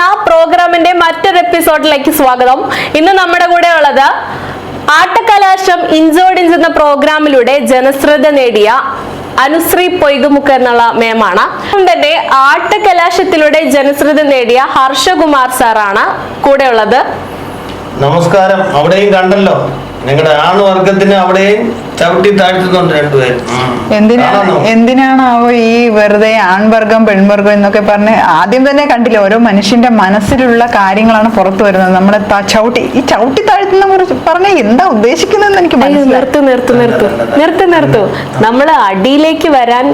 എന്ന പ്രോഗ്രാമിന്റെ മറ്റൊരു എപ്പിസോഡിലേക്ക് സ്വാഗതം. ഇന്ന് നമ്മുടെ കൂടെ ഉള്ളത് ആട്ടക്കലാശം ഇൻസോഡിൻസ് എന്ന പ്രോഗ്രാമിലൂടെ ജനശ്രദ്ധ നേടിയ അനുശ്രീ പൊയ്കുമുക്ക് എന്നുള്ള മേമാണ് തന്നെ ആട്ടക്കലാശത്തിലൂടെ ജനശ്രദ്ധ നേടിയ ഹർഷകുമാർ സാറാണ് കൂടെ ഉള്ളത് നമസ്കാരം. അവിടെയും കണ്ടല്ലോ. നിങ്ങളുടെ ആണുവർഗത്തിന് അവിടെയും ചവിട്ടി താഴ്ത്തുന്നുണ്ട് രണ്ടുപേരും. എന്തിനാണ്? എന്തിനാണാവോ ഈ വെറുതെ ആൺവർഗം പെൺവർഗം എന്നൊക്കെ പറഞ്ഞ് ആദ്യം തന്നെ കണ്ടില്ല ഓരോ മനുഷ്യന്റെ മനസ്സിലുള്ള കാര്യങ്ങളാണ് പുറത്തു വരുന്നത്. നമ്മുടെ ചവിട്ടി ഈ ചവിട്ടി താഴ്ത്തുന്ന കുറച്ച് പറഞ്ഞ എന്താ ഉദ്ദേശിക്കുന്നതെന്ന് എനിക്ക് നിർത്തു നിർത്തു നിർത്തു. നിർത്തു നിർത്തു. നമ്മൾ അടിയിലേക്ക് വരാൻ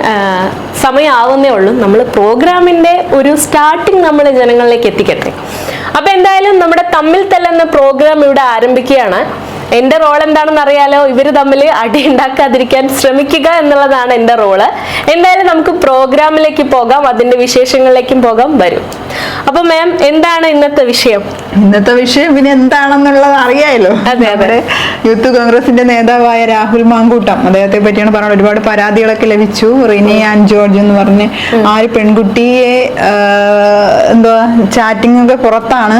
സമയമാവുന്നേ ഉള്ളൂ. നമ്മൾ പ്രോഗ്രാമിന്റെ ഒരു സ്റ്റാർട്ടിങ് നമ്മൾ ജനങ്ങളിലേക്ക് എത്തിക്കട്ടെ. അപ്പൊ എന്തായാലും നമ്മുടെ തമ്മിൽ തല്ലെന്ന പ്രോഗ്രാം ഇവിടെ ആരംഭിക്കുകയാണ്. എന്റെ റോൾ എന്താണെന്ന് അറിയാലോ? ഇവർ തമ്മിൽ അടി ഉണ്ടാക്കാതിരിക്കാൻ ശ്രമിക്കുക എന്നുള്ളതാണ് എന്റെ റോൾ എന്തായാലും നമുക്ക് പ്രോഗ്രാമിലേക്ക് പോകാം അതിന്റെ വിശേഷങ്ങളിലേക്കും പോകാം. വരും. അപ്പൊ മാം എന്താണ് ഇന്നത്തെ വിഷയം? ഇന്നത്തെ വിഷയം പിന്നെ എന്താണെന്നുള്ളത് അറിയാമല്ലോ അതെ, അതെ. യൂത്ത് കോൺഗ്രസിന്റെ നേതാവായ രാഹുൽ മാങ്കൂട്ടം അദ്ദേഹത്തെ പറ്റിയാണ് പറഞ്ഞത്. ഒരുപാട് പരാതികളൊക്കെ ലഭിച്ചു. റിനി ആൻഡ് ജോർജ് എന്ന് പറഞ്ഞ് ആ ഒരു പെൺകുട്ടിയെ എന്തുവാ ചാറ്റിംഗ് ഒക്കെ പുറത്താണ്.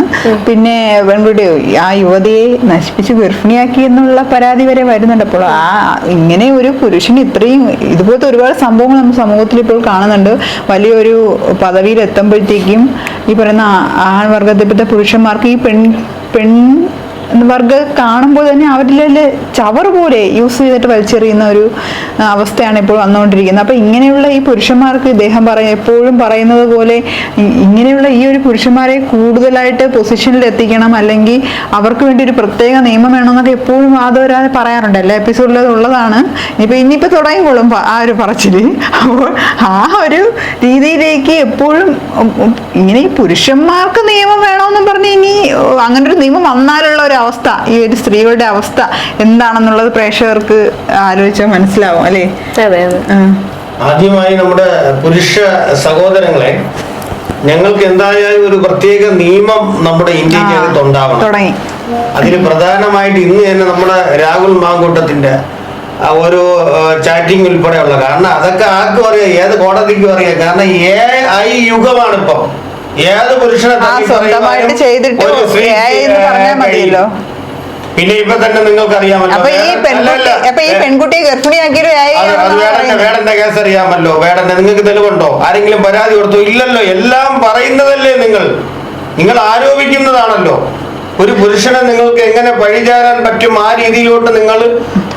പിന്നെ പെൺകുട്ടി ആ യുവതിയെ നശിപ്പിച്ച് ഗർഭിണിയാക്കി എന്നുള്ള പരാതി വരെ വരുന്നുണ്ട്. അപ്പോൾ ആ ഇങ്ങനെ ഒരു പുരുഷൻ ഇത്രയും ഇതുപോലത്തെ ഒരുപാട് സംഭവങ്ങൾ നമ്മുടെ സമൂഹത്തിൽ ഇപ്പോൾ കാണുന്നുണ്ട്. വലിയൊരു പദവിയിൽ എത്തുമ്പോഴത്തേക്കും ഈ പറയുന്ന ആൺവർഗത്തിൽപ്പെട്ട പുരുഷന്മാർക്ക് ഈ പെൺ പെൺ വർഗ കാണുമ്പോൾ തന്നെ അവരിലെ ചവർ പോലെ യൂസ് ചെയ്തിട്ട് വലിച്ചെറിയുന്ന ഒരു അവസ്ഥയാണ് ഇപ്പോൾ വന്നുകൊണ്ടിരിക്കുന്നത്. അപ്പൊ ഇങ്ങനെയുള്ള ഈ പുരുഷന്മാർക്ക് ഇദ്ദേഹം പറയും എപ്പോഴും പറയുന്നത് പോലെ ഇങ്ങനെയുള്ള ഈ ഒരു പുരുഷന്മാരെ കൂടുതലായിട്ട് പൊസിഷനിൽ എത്തിക്കണം. അല്ലെങ്കിൽ അവർക്ക് വേണ്ടി ഒരു പ്രത്യേക നിയമം വേണമെന്നൊക്കെ എപ്പോഴും വാദവരാതെ പറയാറുണ്ട്. എല്ലാ എപ്പിസോഡിലും ഉള്ളതാണ്. ഇനിയിപ്പോൾ ഇനിയിപ്പോ തുടങ്ങിക്കോളും പ- ആ ഒരു പറച്ചിൽ. അപ്പോൾ ആ ഒരു രീതിയിലേക്ക് എപ്പോഴും ഇങ്ങനെ ഈ പുരുഷന്മാർക്ക് നിയമം വേണമെന്നും പറഞ്ഞ് ഇനി അങ്ങനൊരു നിയമം വന്നാലുള്ള ഒരു അവസ്ഥ ഈ ഒരു സ്ത്രീകളുടെ അവസ്ഥ എന്താണെന്നുള്ളത് പ്രേക്ഷകർക്ക് ആലോചിച്ചാൽ മനസ്സിലാവും അല്ലേ. ആദ്യമായി നമ്മുടെ പുരുഷ സഹോദരങ്ങളെ ഞങ്ങൾക്ക് എന്തായാലും ഒരു പ്രത്യേക നിയമം നമ്മുടെ ഇന്ത്യക്കകത്ത് ഉണ്ടാവണം തുടങ്ങി. അതിൽ പ്രധാനമായിട്ട് ഇന്ന് തന്നെ നമ്മുടെ രാഹുൽ മാങ്കൂട്ടത്തിന്റെ ഒരു ചാറ്റിംഗ് ഉൾപ്പെടെയുള്ള കാരണം അതൊക്കെ ആർക്കും അറിയാം ഏത് കോടതിക്കും അറിയാം. കാരണം ഏ ഐ യുഗമാണ് ഇപ്പം ഏത് പുരുഷനെ സ്വന്തമായിട്ട് ചെയ്തിട്ട് പറഞ്ഞാൽ മതിയല്ലോ. പിന്നെ ഇപ്പൊ തന്നെ നിങ്ങൾക്ക് അറിയാമല്ലോ പെൺകുട്ടിയെ ഗർഭിണിയാക്കിയൊരു. വേടന്റെ കേസ് അറിയാമല്ലോ. വേടന്റെ നിങ്ങൾക്ക് തെളിവുണ്ടോ? ആരെങ്കിലും പരാതി കൊടുത്തു? ഇല്ലല്ലോ. എല്ലാം പറയുന്നതല്ലേ നിങ്ങൾ. നിങ്ങൾ ആരോപിക്കുന്നതാണല്ലോ. ഒരു പുരുഷനെ നിങ്ങൾക്ക് എങ്ങനെ വഴിചാരാൻ പറ്റും? ആ രീതിയിലോട്ട് നിങ്ങൾ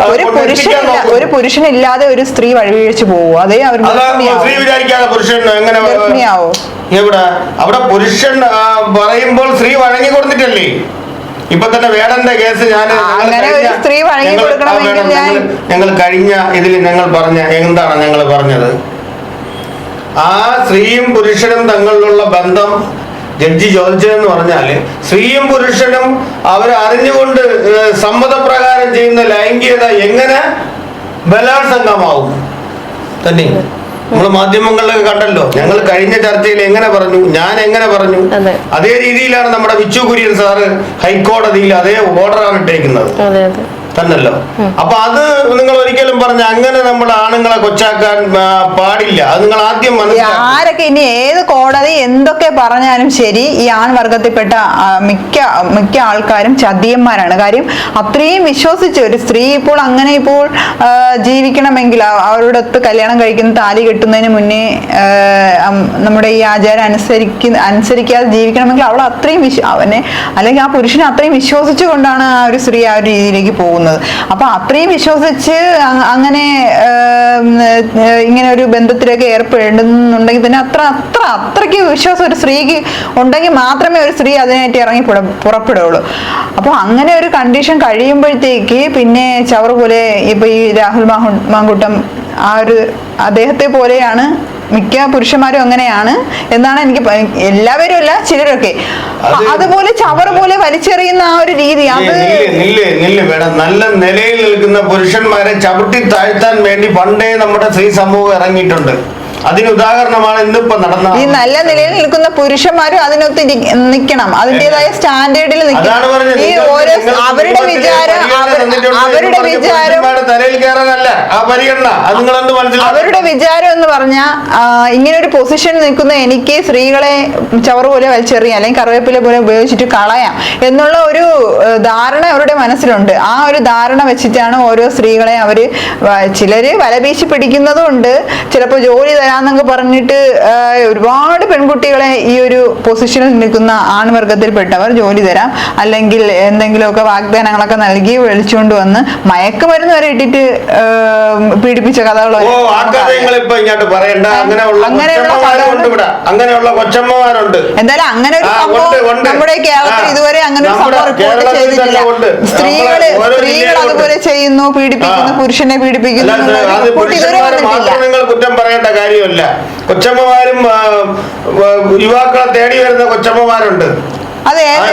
ഒരു പുരുഷൻ പുരുഷനില്ല. ഒരു പുരുഷനില്ലാതെ ഒരു സ്ത്രീ വഴിവീഴ്ച പോവോ? അതേ അവർ സ്ത്രീ വിചാരിക്കാതെ പുരുഷൻ എങ്ങനെ? എവിടെ? അവിടെ പുരുഷൻ പറയുമ്പോൾ സ്ത്രീ വഴങ്ങി കൊടുത്തിട്ടല്ലേ? ഇപ്പൊ തന്നെ വേടന്റെ കേസ് ഞാൻ- ഞങ്ങൾ കഴിഞ്ഞ ഇതിൽ ഞങ്ങൾ പറഞ്ഞ എന്താണ് ഞങ്ങൾ പറഞ്ഞത്? ആ സ്ത്രീയും പുരുഷനും തങ്ങളിലുള്ള ബന്ധം ജഡ്ജി ചോദിച്ചതെന്ന് പറഞ്ഞാൽ സ്ത്രീയും പുരുഷനും ഏഹ്, സമ്മതപ്രകാരം ചെയ്യുന്ന ലൈംഗികത എങ്ങനെ ബലാത്സംഗമാവും? തന്നെ? നമ്മൾ മാധ്യമങ്ങളിലൊക്കെ കണ്ടല്ലോ ഞങ്ങൾ കഴിഞ്ഞ ചർച്ചയിൽ എങ്ങനെ പറഞ്ഞു ഞാൻ എങ്ങനെ പറഞ്ഞു? അതെ. രീതിയിലാണ് നമ്മുടെ വിച്ചു കുര്യൻ സാറ് ഹൈക്കോടതിയിൽ അതേ ഓർഡറാണ് ഇട്ടേക്കുന്നത്. തന്നല്ലോ. അപ്പൊ അത് നിങ്ങൾ ഒരിക്കലും പറഞ്ഞ അങ്ങനെ നമ്മൾ ആണുങ്ങളെ കൊച്ചാക്കാൻ പാടില്ല. അത് നിങ്ങൾ ആദ്യം ആരൊക്കെ ഇനി ഏത് കോടതി എന്തൊക്കെ പറഞ്ഞാലും ശരി ഈ ആൺവർഗത്തിൽപ്പെട്ട മിക്ക മിക്ക ആൾക്കാരും ചതിയന്മാരാണ്. കാര്യം അത്രയും വിശ്വസിച്ച് ഒരു സ്ത്രീ ഇപ്പോൾ അങ്ങനെ ഇപ്പോൾ ജീവിക്കണമെങ്കിൽ അവരുടെ ഒത്ത് കല്യാണം കഴിക്കുന്ന താലി കെട്ടുന്നതിന് മുന്നേ നമ്മുടെ ഈ ആചാരം അനുസരിക്ക അനുസരിക്കാതെ ജീവിക്കണമെങ്കിൽ അവൾ അത്രയും വിശ്വ അവനെ അല്ലെങ്കിൽ ആ പുരുഷനെ അത്രയും വിശ്വസിച്ചുകൊണ്ടാണ് ആ ഒരു സ്ത്രീ ആ ഒരു രീതിയിലേക്ക് പോകുന്നത്. അപ്പൊ അത്രയും വിശ്വസിച്ച് അങ്ങനെ ഇങ്ങനെ ഒരു ബന്ധത്തിലേക്ക് ഏർപ്പെടുന്നുണ്ടെങ്കിൽ തന്നെ അത്ര അത്ര അത്രയ്ക്ക് വിശ്വാസം ഒരു സ്ത്രീക്ക് ഉണ്ടെങ്കിൽ മാത്രമേ ഒരു സ്ത്രീ അതിനായിട്ട് ഇറങ്ങി പുറപ്പെടുള്ളൂ അപ്പൊ അപ്പോൾ അങ്ങനെ ഒരു കണ്ടീഷൻ കഴിയുമ്പോഴത്തേക്ക് പിന്നെ ചവർ പോലെ ഇപ്പൊ ഈ രാഹുൽ മാഹു മാങ്കൂട്ടം ആ ഒരു അദ്ദേഹത്തെ പോലെയാണ് മിക്ക പുരുഷന്മാരും അങ്ങനെയാണ് എന്നാണ് എനിക്ക് എല്ലാവരും അല്ല ചിലരൊക്കെ. അതുപോലെ ചവർ പോലെ വലിച്ചെറിയുന്ന ആ ഒരു രീതി അത് നല്ല നിലയിൽ നിൽക്കുന്ന പുരുഷന്മാരെ ചവിട്ടി താഴ്ത്താൻ വേണ്ടി പണ്ടേ നമ്മുടെ സ്ത്രീ സമൂഹം ഇറങ്ങിയിട്ടുണ്ട്. അതിന് ഉദാഹരണമാണ് ഇന്നിപ്പോ നടന്ന ഈ നല്ല നിലയിൽ നിൽക്കുന്ന പുരുഷന്മാരും അതിനൊത്ത് നിൽക്കണം അതിന്റെതായ സ്റ്റാൻഡേർഡിൽ നിൽക്കണം. ഈ ഓരോ അവരുടെ വിചാരം അവരുടെ വിചാരം തലയിൽ കയറാനല്ല. ആ പരിഗണന. അത് നിങ്ങൾ എന്ത് മനസ്സിലാക്കി അവരുടെ വിചാരം എന്ന് പറഞ്ഞാൽ ഇങ്ങനെ ഒരു പൊസിഷൻ നിൽക്കുന്ന എനിക്ക് സ്ത്രീകളെ ചവറ് പോലെ വലിച്ചെറിയാം അല്ലെങ്കിൽ കറിവേപ്പില പോലെ ഉപയോഗിച്ചിട്ട് കളയാം എന്നുള്ള ഒരു ധാരണ അവരുടെ മനസ്സിലുണ്ട്. ആ ഒരു ധാരണ വെച്ചിട്ടാണ് ഓരോ സ്ത്രീകളെ അവർ ചിലര് വലവീശി പിടിക്കുന്നതും ഉണ്ട്. ചിലപ്പോൾ ജോലി തരാന്നൊക്കെ പറഞ്ഞിട്ട് ഒരുപാട് പെൺകുട്ടികളെ ഈ ഒരു പൊസിഷനിൽ നിൽക്കുന്ന ആൺവർഗത്തിൽപ്പെട്ടവർ ജോലി തരാം. അല്ലെങ്കിൽ എന്തെങ്കിലുമൊക്കെ വാഗ്ദാനങ്ങളൊക്കെ നൽകി വിളിച്ചുകൊണ്ട് വന്ന് മയക്കുമരുന്ന് വരെ ഇട്ടിട്ട് പീഡിപ്പിച്ച കഥകളോ ഓ ആ കഥ നിങ്ങൾ ഇപ്പൊ ഇങ്ങോട്ട് പറയണ്ട. അങ്ങനെയുള്ള കൊച്ചമ്മമാരുണ്ട് എന്തായാലും അങ്ങനെ ഒരു സംഭവം. നമ്മുടെ കേരളത്തിൽ ഇതുവരെ അങ്ങനെ ഒരു സംഭവം റിപ്പോർട്ട് ചെയ്തിട്ടില്ല. സ്ത്രീകൾ സ്ത്രീകൾ അതുപോലെ ചെയ്യുന്നു പീഡിപ്പിക്കുന്നു പുരുഷനെ പീഡിപ്പിക്കുന്നു റിപ്പോർട്ട് ഇതുവരെ വന്നിട്ടില്ല. കുറ്റം പറയേണ്ട കാര്യമല്ല കൊച്ചമ്മമാരും യുവാക്കളെ തേടി വരുന്ന കൊച്ചമ്മമാരുണ്ട്.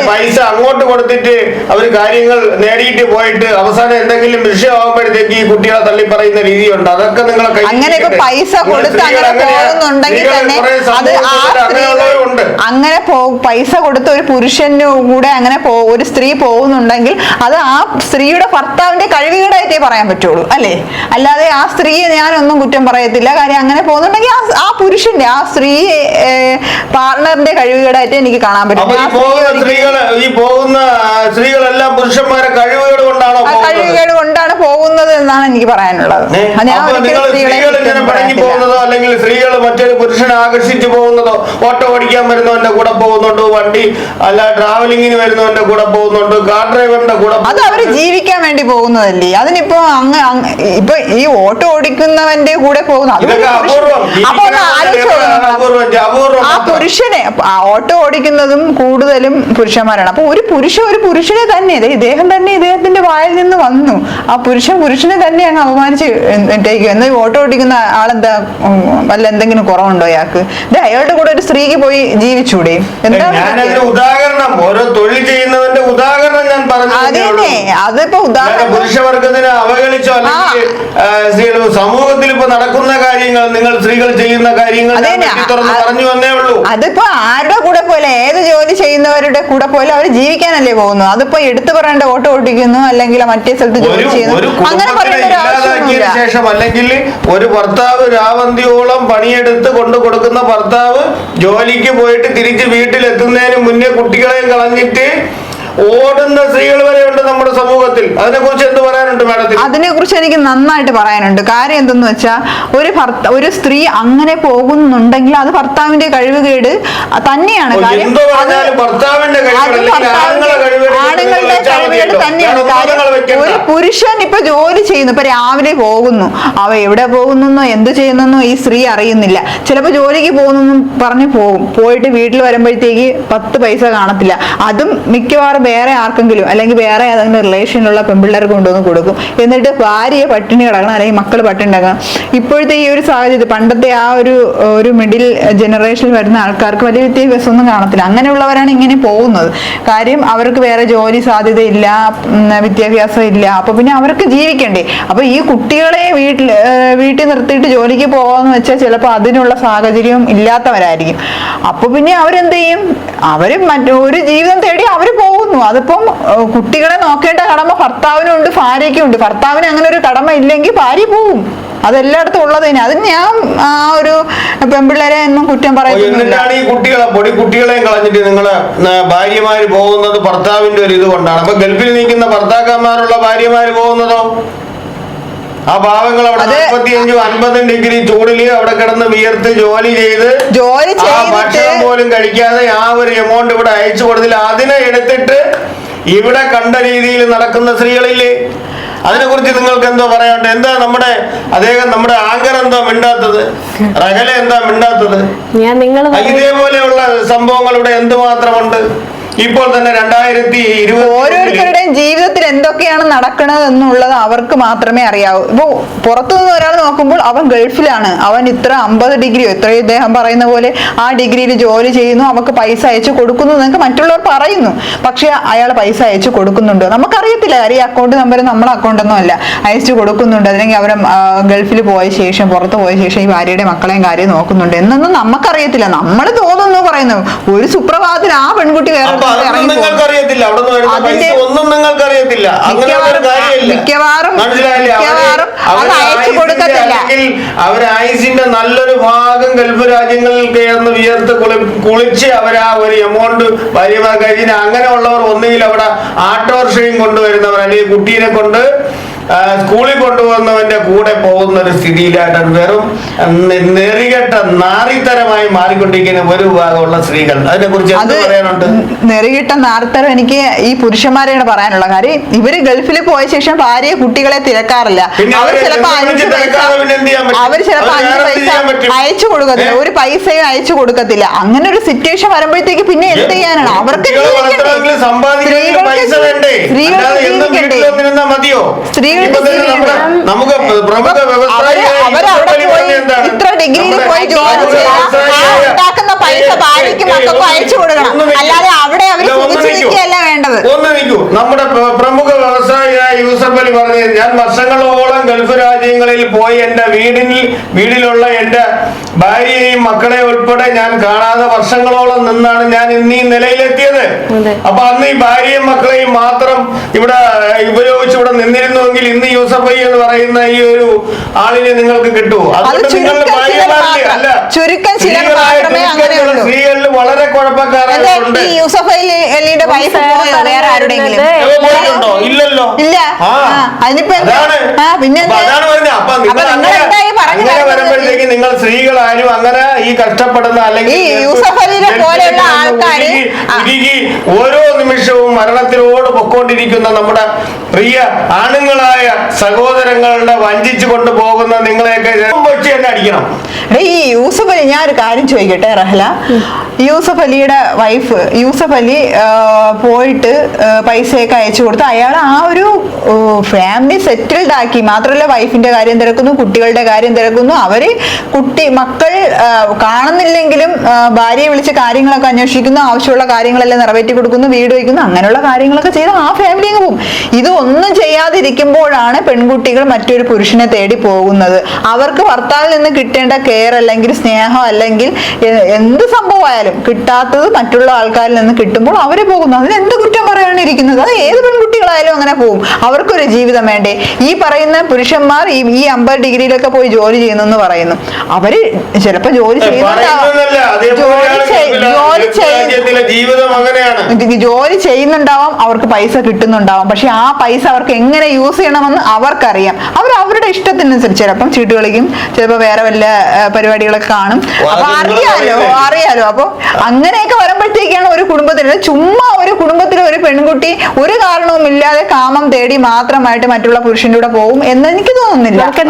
പൈസ അങ്ങോട്ട് കൊടുത്തിട്ട് അവർ കാര്യങ്ങൾ നേടിയിട്ട് പോയിട്ട് അവസാനം എന്തെങ്കിലും വിഷയമാകുമ്പോഴത്തേക്ക് ഈ കുട്ടികളെ തള്ളി പറയുന്ന രീതിയുണ്ട്. അതൊക്കെ നിങ്ങളെ അങ്ങനെ അങ്ങനെയൊക്കെ പൈസ കൊടുത്ത്. പോകുന്നുണ്ടെങ്കിൽ തന്നെ അത് അങ്ങനെ പൈസ കൊടുത്ത് ഒരു പുരുഷന് കൂടെ അങ്ങനെ ഒരു സ്ത്രീ പോകുന്നുണ്ടെങ്കിൽ അത് ആ സ്ത്രീയുടെ ഭർത്താവിന്റെ കഴിവുകേടായിട്ടേ പറയാൻ പറ്റുള്ളൂ അല്ലേ? അല്ലാതെ ആ സ്ത്രീയെ ഞാനൊന്നും കുറ്റം പറയത്തില്ല. കാര്യം അങ്ങനെ പോകുന്നുണ്ടെങ്കിൽ ആ പുരുഷന്റെ ആ സ്ത്രീ പാർട്ണറിന്റെ കഴിവുകേടായിട്ട് എനിക്ക് കാണാൻ പറ്റും. ഈ പോകുന്ന സ്ത്രീകളെല്ലാം പുരുഷന്മാരെ കഴിവുകേട് കൊണ്ടാണോ പോകുന്നത്? കഴിവുകേട് കൊണ്ടാണ് പോകുന്നത് എന്നാണ് എനിക്ക് പറയാനുള്ളത്. പോകുന്നതോ അല്ലെങ്കിൽ സ്ത്രീകൾ മറ്റൊരു പുരുഷനെ ആകർഷിച്ചു പോകുന്നതോ ഓട്ടോ ഓടിക്കാൻ വരുന്നവന്റെ കൂടെ പോകുന്നുണ്ട് വണ്ടി അല്ല ട്രാവലിങ്ങിന് വരുന്നവന്റെ കൂടെ പോകുന്നുണ്ട് കാർ ഡ്രൈവറിന്റെ കൂടെ അത് അവർ ജീവിക്കാൻ വേണ്ടി പോകുന്നതല്ലേ? അതിനിപ്പോ അങ്ങ് അങ്ങ് ഇപ്പൊ ഈ ഓട്ടോ ഓടിക്കുന്നവന്റെ കൂടെ പോകുന്ന. അപ്പൊ ഒന്ന് ആലോചിച്ച് ആ പുരുഷനെ ഓട്ടോ ഓടിക്കുന്നതും കൂടുതലും പുരുഷന്മാരാണ്. അപ്പൊ ഒരു പുരുഷൻ ഒരു പുരുഷനെ തന്നെ ഇദ്ദേഹം തന്നെ ഇദ്ദേഹത്തിന്റെ വായിൽ നിന്ന് വന്നു. ആ പുരുഷൻ പുരുഷനെ തന്നെ അങ്ങ് അപമാനിച്ച് ടേക്കും എന്നാൽ ഓട്ടോ ഓടിക്കുന്ന ആളെന്താ വല്ല എന്തെങ്കിലും കുറവുണ്ടോ അയാൾക്ക് അയാളുടെ കൂടെ ഒരു സ്ത്രീക്ക് പോയി ജീവിച്ചൂടെ? എന്താ ഞാനതിന് ഉദാഹരണം. ഓരോ തൊഴിൽ ചെയ്യുന്നവന്റെ ഉദാഹരണം ഞാൻ പറഞ്ഞു അതെ അതിപ്പോ ഉദാഹരണം പുരുഷവർഗത്തിനെ അവഗണിച്ചോ അല്ലെങ്കിൽ സമൂഹത്തിൽ ഇപ്പൊ നടക്കുന്ന കാര്യങ്ങൾ നിങ്ങൾ സ്ത്രീകൾ ചെയ്യുന്ന കാര്യങ്ങൾ തുറന്ന് പറഞ്ഞു വന്നേ ഉള്ളൂ. അതിപ്പോ ആരുടെ കൂടെ പോലെ ഏത് ജോലി ചെയ്യുന്നവരുടെ കൂടെ പോലെ അവർ ജീവിക്കാനല്ലേ പോകുന്നു? അതിപ്പോ എടുത്തു പറയേണ്ട ഓട്ടോ ഓടിക്കുന്നു അല്ലെങ്കിൽ മറ്റേ സ്ഥലത്ത് ജോലി ചെയ്യുന്നു. അങ്ങനെ പറയേണ്ട ശേഷം അല്ലെങ്കിൽ ഒരു ഭർത്താവ് രാവന്തിയോളം പണിയെടുത്ത് കൊണ്ടു കൊടുക്കുന്ന ഭർത്താവ് ജോലിക്ക് പോയിട്ട് തിരിച്ച് വീട്ടിലെത്തുന്നതിന് മുന്നേ കുട്ടികളെയും കളഞ്ഞിട്ട് ഓടുന്ന സ്ത്രീകൾ വരെ ഉണ്ട് നമ്മുടെ സമൂഹത്തിൽ. അതിനെ കുറിച്ച് എന്ത് പറയാനുണ്ട് മാഡത്തിന്? അതിനെ കുറിച്ച് എനിക്ക് നന്നായിട്ട് പറയാനുണ്ട്. കാര്യം എന്തെന്ന് വെച്ചാൽ ഒരു ഭർത്ത ഒരു സ്ത്രീ അങ്ങനെ പോകുന്നുണ്ടെങ്കിൽ അത് ഭർത്താവിന്റെ കഴിവുകേട് തന്നെയാണ്. ഭർത്താവിന്റെ ആണുങ്ങളുടെ കഴിവുകേട്. തന്നെയാണ്. ഒരു പുരുഷൻ ഇപ്പൊ ജോലി ചെയ്യുന്നു. ഇപ്പൊ രാവിലെ പോകുന്നു. അവ എവിടെ പോകുന്നെന്നോ എന്ത് ചെയ്യുന്നെന്നോ ഈ സ്ത്രീ അറിയുന്നില്ല. ചിലപ്പോൾ ജോലിക്ക് പോകുന്നെന്നും പറഞ്ഞ് പോകും. പോയിട്ട് വീട്ടിൽ വരുമ്പോഴത്തേക്ക് പത്ത് പൈസ കാണത്തില്ല. അതും മിക്കവാറും വേറെ ആർക്കെങ്കിലും അല്ലെങ്കിൽ വേറെ ഏതെങ്കിലും റിലേഷനിലുള്ള പെൺപിള്ളേർക്ക് കൊണ്ടുവന്ന് കൊടുക്കും. എന്നിട്ട് ഭാര്യയെ പട്ടിണി കിടക്കണം അല്ലെങ്കിൽ മക്കൾ പട്ടിണി കിടക്കണം. ഇപ്പോഴത്തെ ഈ ഒരു സാഹചര്യത്തിൽ പണ്ടത്തെ ആ ഒരു ഒരു മിഡിൽ ജനറേഷനിൽ വരുന്ന ആൾക്കാർക്ക് വലിയ വിദ്യാഭ്യാസമൊന്നും കാണത്തില്ല. അങ്ങനെയുള്ളവരാണ് ഇങ്ങനെ പോകുന്നത്. കാര്യം അവർക്ക് വേറെ ജോലി സാധ്യതയില്ല വിദ്യാഭ്യാസം ഇല്ല. അപ്പൊ പിന്നെ അവർക്ക് ജീവിക്കണ്ടേ? അപ്പൊ ഈ കുട്ടികളെ വീട്ടിൽ വീട്ടിൽ നിർത്തിയിട്ട് ജോലിക്ക് പോകാന്ന് വെച്ചാൽ ചിലപ്പോൾ അതിനുള്ള സാഹചര്യം ഇല്ലാത്തവരായിരിക്കും. അപ്പൊ പിന്നെ അവരെന്ത് ചെയ്യും? അവർ മറ്റൊരു ജീവിതം തേടി അവർ പോകുന്നു. അതിപ്പം കുട്ടികളെ നോക്കേണ്ട കടമ ഭർത്താവിനും ഉണ്ട് ഭാര്യയ്ക്കും ഉണ്ട് ഭർത്താവിന് അങ്ങനെ ഒരു കടമ ഇല്ലെങ്കിൽ ഭാര്യ പോവും. അതെല്ലായിടത്തും ഉള്ളത് തന്നെ. അതിന് ഞാൻ ആ ഒരു പെൺപിള്ളേരെ എന്നും കുറ്റം പറയുന്നത് പറയുന്നില്ല ഈ കുട്ടികളെ പൊടി കുട്ടികളെയും കളഞ്ഞിട്ട് നിങ്ങൾ ഭാര്യമാര് പോകുന്നത് ഭർത്താവിന്റെ ഒരു ഇത് കൊണ്ടാണ് അപ്പൊ ഗൾഫിൽ നിൽക്കുന്ന ഭർത്താക്കന്മാരുള്ള ഭാര്യമാര് പോകുന്നതോ? ആ പാവങ്ങൾ അവിടെ നാൽപ്പത്തിയഞ്ചും അൻപതും ഡിഗ്രി ചൂടിൽ അവിടെ കിടന്ന് വിയർത്ത് ജോലി ചെയ്ത് ജോലി ആ ഭക്ഷണം പോലും കഴിക്കാതെ ആ ഒരു എമൗണ്ട് ഇവിടെ അയച്ചു കൊടുത്തില്ല. അതിനെ എടുത്തിട്ട് ഇവിടെ കണ്ട രീതിയിൽ നടക്കുന്ന സ്ത്രീകളില്ലേ? അതിനെ കുറിച്ച് നിങ്ങൾക്ക് എന്തോ പറയാനുണ്ട്? എന്താ നമ്മുടെ അദ്ദേഹം നമ്മുടെ ആങ്കർ എന്താ മിണ്ടാത്തത്? റഹല എന്താ മിണ്ടാത്തത്? ഇതേപോലെയുള്ള സംഭവങ്ങൾ ഇവിടെ എന്തുമാത്രമുണ്ട്? ഇപ്പോൾ തന്നെ രണ്ടായിരത്തി ഇരുപത് ഓരോരുത്തരുടെയും ജീവിതത്തിൽ എന്തൊക്കെയാണ് നടക്കുന്നത് എന്നുള്ളത് അവർക്ക് മാത്രമേ അറിയാവൂ. ഇപ്പൊ പുറത്തുനിന്ന് ഒരാൾ നോക്കുമ്പോൾ അവൻ ഗൾഫിലാണ്. അവൻ ഇത്ര അമ്പത് ഡിഗ്രിയോ ഇത്രയും ഇദ്ദേഹം പറയുന്ന പോലെ ആ ഡിഗ്രിയിൽ ജോലി ചെയ്യുന്നു അവർക്ക് പൈസ അയച്ചു കൊടുക്കുന്നു എന്നൊക്കെ മറ്റുള്ളവർ പറയുന്നു. പക്ഷെ അയാൾ പൈസ അയച്ചു കൊടുക്കുന്നുണ്ടോ? നമുക്കറിയത്തില്ല. കാര്യം അക്കൗണ്ട് നമ്പർ നമ്മളെ അക്കൗണ്ട് ഒന്നും അല്ല. അയച്ചു കൊടുക്കുന്നുണ്ട്. അല്ലെങ്കിൽ അവർ ഗൾഫിൽ പോയ ശേഷം പുറത്ത് പോയ ശേഷം ഈ ഭാര്യയുടെ മക്കളെയും കാര്യം നോക്കുന്നുണ്ട്. എന്നൊന്നും നമുക്കറിയത്തില്ല. നമ്മൾ തോന്നുന്നു പറയുന്നു ഒരു സുപ്രഭാതത്തിൽ ആ പെൺകുട്ടി വേറെ അപ്പൊ ഒരിടത്ത് അതൊന്നും ഇറങ്ങി നിങ്ങൾക്ക് പോകും. അറിയത്തില്ല അവിടെ ഒന്നും നിങ്ങൾക്ക് അറിയത്തില്ല അങ്ങനെ ഒരു മിക്കവാറും- മിക്കവാറും- അത് അയച്ചു കൊടുക്കത്തില്ല. അല്ലെങ്കിൽ അവർ നല്ലൊരു ഭാഗം ഗൾഫ് രാജ്യങ്ങളിൽ കയർന്ന് വിയർത്ത് കുളിച്ച് അവർ ആ ഒരു എമൗണ്ട് ഭാര്യമാർ കഴിഞ്ഞ അങ്ങനെയുള്ളവർ ഒന്നുകിൽ അവിടെ ആട്ടോറിക്ഷയും കൊണ്ടുവരുന്നവർ അല്ലെങ്കിൽ കുട്ടീനെ കൊണ്ട് സ്കൂളിൽ കൊണ്ടുവന്നവന്റെ കൂടെ പോകുന്ന ഒരു സ്ഥിതിയിലായിട്ടാണ് വെറും നെറികെട്ട നാറിത്തരമായി മാറിക്കൊണ്ടിരിക്കുന്ന ഒരു വിഭാഗമുള്ള സ്ത്രീകൾ. അതിനെ കുറിച്ച് പറയാനുണ്ട്? നെറികെട്ട നാറിത്തരം എനിക്ക് ഈ പുരുഷന്മാരെയാണ് പറയാനുള്ള കാര്യം. ഇവർ ഗൾഫിൽ പോയ ശേഷം ഭാര്യയെ കുട്ടികളെ തിരക്കാറില്ല. അവർ ചിലപ്പോ അഞ്ച് പൈസ അവർ ചിലപ്പോ അഞ്ച് പൈസ അയച്ചു കൊടുക്കത്തില്ല. ഒരു പൈസയും അയച്ചു കൊടുക്കത്തില്ല. അങ്ങനെ ഒരു സിറ്റുവേഷൻ വരുമ്പോഴത്തേക്ക് പിന്നെ എന്ത് ചെയ്യാനാണ്? അവർക്ക് സ്ത്രീകൾ സ്ത്രീകൾക്ക് നമുക്ക് പ്രമുഖ വ്യവസായി ഇത്ര ഡിഗ്രിയിൽ പോയി ജോലി ഉണ്ടാക്കുന്ന പൈസ ഭാര്യയ്ക്കും മക്കൾക്കും അയച്ചു കൊടുക്കണം. അല്ലാതെ അവിടെ അവർ ഇല്ല, ഒന്ന് സുഖിച്ച് നിൽക്കൂ. നിൽക്കുകയല്ല വേണ്ടത്. ഒന്ന് നിൽക്കൂ നമ്മുടെ പ്രമുഖ വ്യവസായിയായ യൂസഫ് അലി പറഞ്ഞത് ഞാൻ വർഷങ്ങളോളം ഗൾഫ് രാജ്യങ്ങളിൽ പോയി എന്റെ വീടിൽ വീടിലുള്ള എന്റെ ഭാര്യയെയും മക്കളെ ഉൾപ്പെടെ ഞാൻ കാണാതെ വർഷങ്ങളോളം നിന്നാണ് ഞാൻ ഇന്ന് ഈ നിലയിലെത്തിയത്. അപ്പൊ അന്ന് ഈ ഭാര്യയും മക്കളെയും മാത്രം ഇവിടെ ഉപയോഗിച്ച് ഇവിടെ നിന്നിരുന്നുവെങ്കിൽ ഇന്ന് യൂസഫ് അലി എന്ന് പറയുന്ന ഈ ഒരു ആളിനെ നിങ്ങൾക്ക് കിട്ടുമോ അതുകൊണ്ട് നിങ്ങളുടെ ഭാര്യമാരില്ലേ മാത്രം. അല്ല ചുരുക്കം சீரியல் വളരെ കുഴപ്പക്കാരുണ്ട് വൈഫ് പോയോ വേറെ ആരുടെയെങ്കിലും പോയിട്ടുണ്ടോ? ഇല്ലല്ലോ. ഇല്ല. അതിനിപ്പോ പിന്നെ വരുമ്പോഴത്തേക്ക് നിങ്ങൾ സ്ത്രീകളാരും അങ്ങനെ ഈ കഷ്ടപ്പെടുന്ന അല്ലെങ്കിൽ ഈ യൂസഫ് പോലെയുള്ള ആൾക്കാർ ഉരുകി-. ഓരോ നിമിഷവും മരണത്തിനോട് പൊക്കോണ്ടിരിക്കുന്ന നമ്മുടെ പ്രിയ ആണുങ്ങളായ സഹോദരങ്ങളുടെ വഞ്ചിച്ചു കൊണ്ടുപോകുന്ന നിങ്ങളെയൊക്കെ വെച്ച് തന്നെ അടിക്കണം. ഈ യൂസഫലി ഞാൻ ഒരു കാര്യം ചോദിക്കട്ടെ റഹ്ല? യൂസഫ് അലിയുടെ വൈഫ് യൂസഫ് അലി പോയിട്ട് പൈസയൊക്കെ അയച്ചു കൊടുത്ത് അയാൾ ആ ഒരു ഫാമിലി സെറ്റിൽഡ് ആക്കി മാത്രമല്ല വൈഫിന്റെ കാര്യം തിരക്കുന്നു കുട്ടികളുടെ കാര്യം തിരക്കുന്നു. അവർ കുട്ടി മക്കൾ കാണുന്നില്ലെങ്കിലും ഭാര്യയെ വിളിച്ച് കാര്യങ്ങളൊക്കെ അന്വേഷിക്കുന്നു ആവശ്യമുള്ള കാര്യങ്ങളെല്ലാം നിറവേറ്റി കൊടുക്കുന്നു വീട് വയ്ക്കുന്നു അങ്ങനെയുള്ള കാര്യങ്ങളൊക്കെ ചെയ്ത് ആ ഫാമിലി അങ്ങ് പോകും. ഇത് ഒന്നും ചെയ്യാതിരിക്കുമ്പോഴാണ് പെൺകുട്ടികൾ മറ്റൊരു പുരുഷനെ തേടി പോകുന്നത്. അവർക്ക് ഭർത്താവിൽ നിന്ന് കിട്ടേണ്ട കെയർ അല്ലെങ്കിൽ സ്നേഹം അല്ലെങ്കിൽ എന്ത് സംഭവമായാലും കിട്ടാത്തത് മറ്റുള്ള ആൾക്കാരിൽ നിന്ന് കിട്ടുമ്പോൾ അവരെ പോകുന്നു. അതിന് എന്ത് കുറ്റം പറയാണ് ഇരിക്കുന്നത്? അത് ഏത് പെൺകുട്ടികളായാലും അങ്ങനെ പോകും. അവർക്കൊരു ജീവിതം വേണ്ടേ? ഈ പറയുന്ന പുരുഷന്മാർ ഈ ഈ അമ്പത് ഡിഗ്രിയിലൊക്കെ പോയി ജോലി ചെയ്യുന്നു എന്ന് പറയുന്നു. അവർ ചിലപ്പോ ജോലി ചെയ്യുന്നുണ്ടാവും. ജോലി ചെയ്യുന്നുണ്ടാവാം അവർക്ക് പൈസ കിട്ടുന്നുണ്ടാവാം. പക്ഷെ ആ പൈസ അവർക്ക് എങ്ങനെ യൂസ് ചെയ്യണമെന്ന് അവർക്കറിയാം. അവർ അവരുടെ ഇഷ്ടത്തിനനുസരിച്ച് ചിലപ്പം ചീട്ട് കളിക്കും ചിലപ്പോ വേറെ വല്ല പരിപാടികളൊക്കെ കാണും. അപ്പൊ അറിയാലോ അറിയാലോ അപ്പൊ അങ്ങനെയൊക്കെ വരുമ്പോഴത്തേക്കാണ് ഒരു കുടുംബത്തിന് ചുമ്മാ ഒരു കുടുംബത്തിലെ ഒരു പെൺകുട്ടി ഒരു കാരണവുമില്ലാതെ കാമം തേടി മാത്രമായിട്ട് മറ്റുള്ള പുരുഷന്റെ കൂടെ പോകും എന്ന് എനിക്ക് തോന്നുന്നില്ല. ഒരു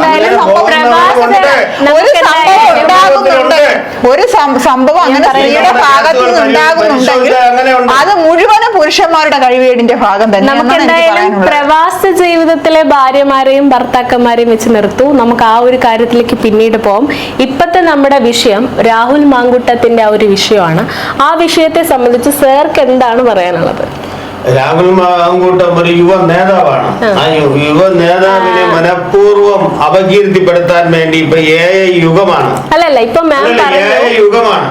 സംഭവം ഉണ്ടാകുന്നുണ്ട് ഒരു സംഭവം അങ്ങനെ സ്ത്രീയുടെ ഭാഗത്ത് നിന്ന് ഉണ്ടാകുന്നുണ്ടെങ്കിൽ അങ്ങനെയുണ്ട്. അത് മുഴുവനും പുരുഷന്മാരുടെ കഴിവേടിന്റെ ഭാഗം തന്നെ നമുക്ക് എന്തായാലും. പ്രവാസ ജീവിതത്തിലെ ഭാര്യമാരെയും ഭർത്താക്കന്മാരെയും വെച്ച് നിർത്തു നമുക്ക് ആ ഒരു കാര്യത്തിലേക്ക് പിന്നീട് പോകാം ഇപ്പത്തെ നമ്മുടെ വിഷയം രാഹുൽ മാങ്കുട്ടത്തിന്റെ ആ ഒരു വിഷയമാണ് ആ വിഷയത്തെ സംബന്ധിച്ച് സാർക്ക് എന്താണ് പറയാനുള്ളത്? രാഹുൽ മാങ്കൂട്ടം ഒരു യുവ നേതാവാണ്. ആ. യുവ നേതാവിനെ മനഃപൂർവം അപകീർത്തിപ്പെടുത്താൻ വേണ്ടി ഇപ്പൊ ഏ യുഗമാണ്. അല്ലല്ല ഇപ്പൊ യുഗമാണ്.